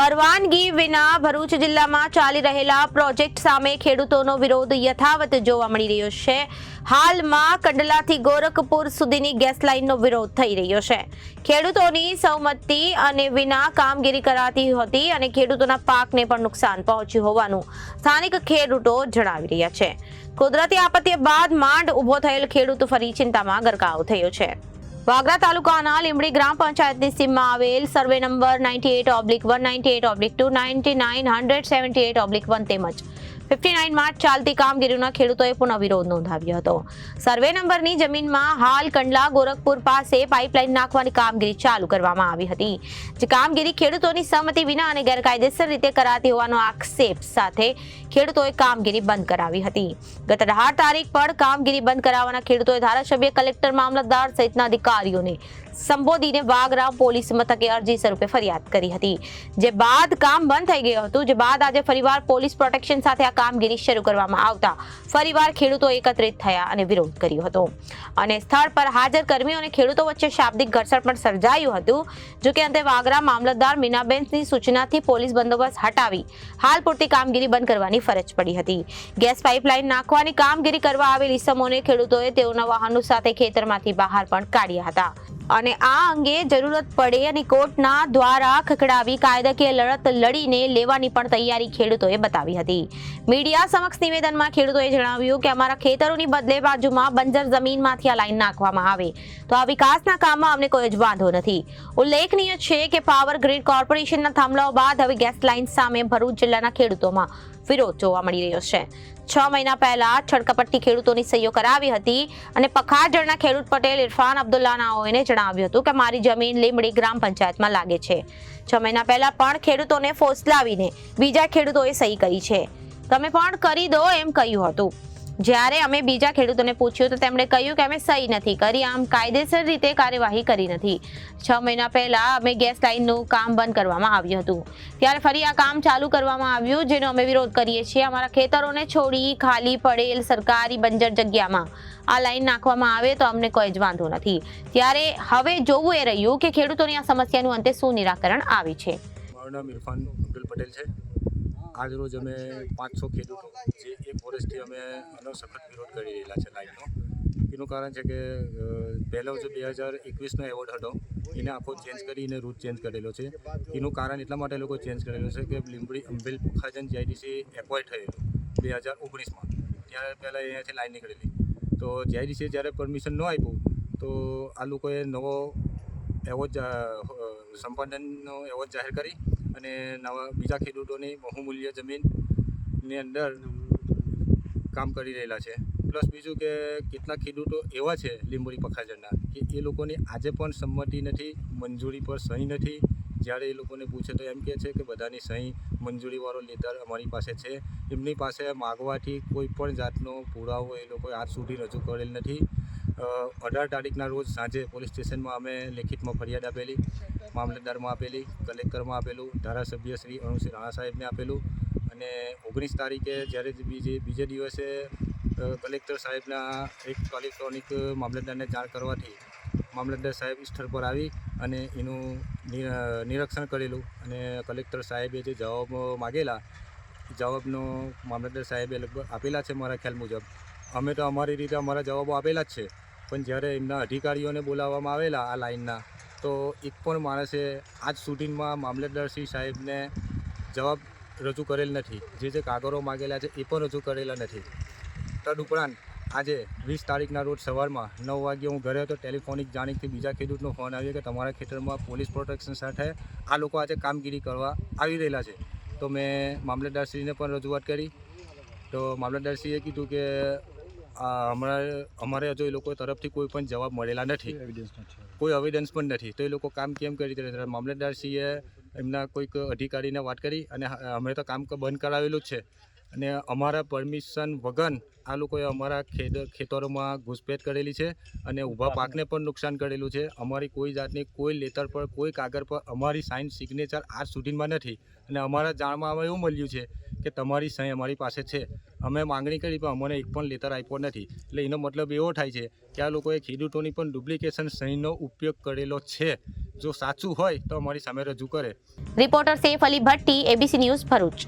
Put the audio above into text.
પરવાનગી વિના ભરૂચ જિલ્લામાં ચાલી રહેલા પ્રોજેક્ટ સામે ખેડૂતોનો વિરોધ યથાવત જોવા મળી રહ્યો છે. હાલમાં કંડલાથી ગોરખપુર સુધીની ગેસ લાઇનનો વિરોધ થઈ રહ્યો છે. ખેડૂતોની સહમતિ અને વિના કામગીરી કરાતી હતી અને ખેડૂતોના પાકને પણ નુકસાન પહોંચ્યું હોવાનું સ્થાનિક ખેડૂતો જણાવી રહ્યા છે. કુદરતી આપત્તિ બાદ માંડ ઊભો થયેલ ખેડૂત ફરી ચિંતામાં ગરકાવ થયો છે. વાગરા તાલુકાના લીંબડી ગ્રામ પંચાયતની સીમમાં આવેલ survey number ninety eight oblique one ninety eight oblique two ninety nine hundred seventy eight oblique one તેમજ ફિફ્ટી નાઇનમાં ચાલતી કામગીરીના ખેડૂતોએ પુનઃ વિરોધ નોંધાવ્યો હતો. સર્વે નંબરની જમીનમાં હાલ કંડલા, ગોરખપુર પાસે પાઇપલાઇન નાખવાની કામગીરી ચાલુ કરવામાં આવી હતી. જે કામગીરી ખેડૂતોની સહમતિ વિના અને ગેરકાયદેસર રીતે કરાતી હોવાનો આક્ષેપ સાથે ખેડૂતોએ કામગીરી બંધ કરાવી હતી. ગત અઢાર તારીખ પર કામગીરી બંધ કરાવવાના ખેડૂતોએ ધારાસભ્ય, કલેક્ટર, મામલતદાર સહિતના અધિકારીઓને સંબોધીને વાગરા પોલીસ મથકે અરજી સ્વરૂપે ફરિયાદ કરી હતી. જે બાદ કામ બંધ થઈ ગયું હતું, જે બાદ આજે ફરીવાર પોલીસ પ્રોટેક્શન સાથે આ કામગીરી શરૂ કરવામાં આવતા ફરીવાર ખેડૂતો એકત્રિત થયા અને વિરોધ કર્યો હતો. અને સ્થળ પર હાજર કર્મીઓ અને ખેડૂતો વચ્ચે શાબ્દિક ઘર્ષણ પણ સર્જાયું હતું, જો કે અંતે વાગરા મામલતદાર મીનાબેનની સૂચનાથી પોલીસ બંદોબસ્ત હટાવી હાલ પૂરતી કામગીરી બંધ કરવાની ફરજ પડી હતી. ગેસ પાઇપલાઇન નાખવાની કામગીરી કરવા આવેલ સમોને ખેડૂતોએ તેઓના વાહનો સાથે ખેતરમાંથી બહાર પણ કાઢ્યા હતા. અને આ અંગે જરૂરત પડે અને કોર્ટના દ્વારા ખખડાવી કાયદાકીય લડત લડીને લેવાની પણ તૈયારી ખેડૂતોએ બતાવી હતી. મીડિયા સમક્ષ નિવેદનમાં ખેડૂતોએ જણાવ્યું કે અમારા ખેતરોની બદલે બાજુમાં બંજર જમીનમાંથી આ લાઈન નાખવામાં આવે. તો આ વિકાસના કામમાં અમને કોઈ જ વાંધો નથી. ઉલ્લેખનીય છે કે પાવર ગ્રીડ કોર્પોરેશનના થાંભલાઓ બાદ હવે ગેસ લાઇન સામે ભરૂચ જિલ્લાના ખેડૂતોમાં વિરોધ જોવા મળી રહ્યો છે. છ મહિના પહેલા છડકપટ્ટી ખેડૂતોની સહીઓ કરાવી હતી અને પખાજળના ખેડૂત પટેલ ઇરફાન અબ્દુલ્લા નાઓને જણાવ્યું હતું કે મારી જમીન લીમડી ગ્રામ પંચાયતમાં લાગે છે. છ મહિના પહેલા પણ ખેડૂતોને ફોસલાવીને બીજા ખેડૂતોએ સહી કરી છે. તમે પણ કરી દો એમ કહ્યું હતું. જ્યારે અમે બીજા ખેડૂતોને પૂછ્યું તો તેમણે કહ્યું કે અમે સહી નથી કરી, આમ કાયદેસર રીતે કાર્યવાહી કરી નથી. છ મહિના પહેલા અમે ગેસ લાઇનનું કામ બંધ કરવામાં આવ્યું હતું. ત્યારે ફરી આ કામ ચાલુ કરવામાં આવ્યું, જેનો અમે વિરોધ કરીએ છીએ. અમારા ખેતરોને છોડી ખાલી પડેલ સરકારી બંજર જગ્યામાં આ લાઈન નાખવામાં આવે તો અમને કોઈ જ વાંધો નથી. ત્યારે હવે જોવું એ રહ્યું કે ખેડૂતોની આ સમસ્યાનું અંતે શું નિરાકરણ આવે છે. મારું નામ ઇરફાન અબ્દુલ પટેલ છે. આજ રોજ અમે પાંચસો ખેડૂતો જે એક વર્ષથી અમે આનો સખત વિરોધ કરી રહેલા છે લાઈનનો એનું કારણ છે કે પહેલો જે બે હજાર એકવીસનો એવોર્ડ હતો એને આખો ચેન્જ કરીને રૂટ ચેન્જ કરેલો છે. એનું કારણ એટલા માટે લોકો ચેન્જ કરેલું છે કે લીંબડી અંબેલ પુખાજન જીઆઈડીસી એક્વાયર થયેલો બે હજાર ઓગણીસમાં. ત્યારે પહેલાં અહીંયાથી લાઈન નીકળેલી. તો જીઆઈડીસીએ જ્યારે પરમિશન ન આપ્યું તો આ લોકોએ નવો એવોર્ડ સંપાદનનો એવોર્ડ જાહેર કરી અને નવા, બીજા ખેડૂતોની બહુમૂલ્ય જમીનની અંદર કામ કરી રહેલા છે. પ્લસ બીજું કે કેટલાક ખેડૂતો એવા છે લીંબોડી પખાજરના કે એ લોકોની આજે પણ સંમતિ નથી, મંજૂરી પર સહી નથી. જ્યારે એ લોકોને પૂછે તો એમ કહે છે કે બધાની સહી મંજૂરીવાળો લેટર અમારી પાસે છે. એમની પાસે માગવાથી કોઈ પણ જાતનો પુરાવો એ લોકોએ આજ સુધી રજૂ કરેલ નથી. અઢાર તારીખના રોજ સાંજે પોલીસ સ્ટેશનમાં અમે લેખિતમાં ફરિયાદ આપેલી. મામલતદારમાં આપેલી, કલેક્ટરમાં આપેલું, ધારાસભ્ય શ્રી અરુણસિંહ રાણા સાહેબને આપેલું અને ઓગણીસ તારીખે જ્યારે બીજે બીજે દિવસે કલેક્ટર સાહેબના એક ઇલેક્ટ્રોનિક મામલતદારને જાણ કરવાથી મામલતદાર સાહેબ સ્થળ પર આવી અને એનું નિરીક્ષણ કરેલું અને કલેક્ટર સાહેબે જે જવાબ માગેલા જવાબનો મામલતદાર સાહેબે લગભગ આપેલા છે મારા ખ્યાલ મુજબ. અમે તો અમારી રીતે અમારા જવાબો આપેલા જ છે, પણ જ્યારે એમના અધિકારીઓને બોલાવવામાં આવેલા આ લાઇનના તો એક પણ માણસે આજ સુધીમાં મામલતદારશ્રી સાહેબને જવાબ રજૂ કરેલ નથી. જે જે કાગળો માગેલા છે એ પણ રજૂ કરેલા નથી. તદુપરાંત આજે વીસ તારીખના રોજ સવારમાં નવ વાગે હું ઘરે હતો, ટેલિફોનિક જાણીથી બીજા ખેડૂતનો ફોન આવ્યો કે તમારા ખેતરમાં પોલીસ પ્રોટેક્શન સાથે આ લોકો આજે કામગીરી કરવા આવી રહેલા છે. તો મેં મામલતદારશ્રીને પણ રજૂઆત કરી. તો મામલતદારશ્રીએ કીધું કે હમણાં અમારે હજુ એ લોકો તરફથી કોઈ પણ જવાબ મળેલા નથી. કોઈ એવિડન્સ પણ નથી. તો એ લોકો કામ કેમ કરી રહ્યા છે? મામલતદારશ્રીએ એમના કોઈક અધિકારીને વાત કરી અને અમે તો કામ બંધ કરાવેલું જ છે. અને અમારા પરમિશન વગર આ લોકોએ અમારા ખેડ ખેતરોમાં ઘૂસપેઠ કરેલી છે અને ઊભા પાકને પણ નુકસાન કરેલું છે. અમારી કોઈ જાતની કોઈ લેટર પર કોઈ કાગળ પર અમારી સાઇન સિગ્નેચર આજ સુધીમાં નથી. અને અમારા જાણમાં અમે એવું મળ્યું છે કે તમારી સહી અમારી પાસે છે. અમે માંગણી કરી પણ અમને એક પણ લેટર આપ્યો નથી. એટલે એનો મતલબ એવો થાય છે કે આ લોકોએ ખેડૂતોની પણ ડુપ્લિકેશન સહીનો ઉપયોગ કરેલો છે. જો સાચું હોય તો અમારી સામે રજૂ કરે. Reporter Saif Ali Bhatti ABC news Bharuch.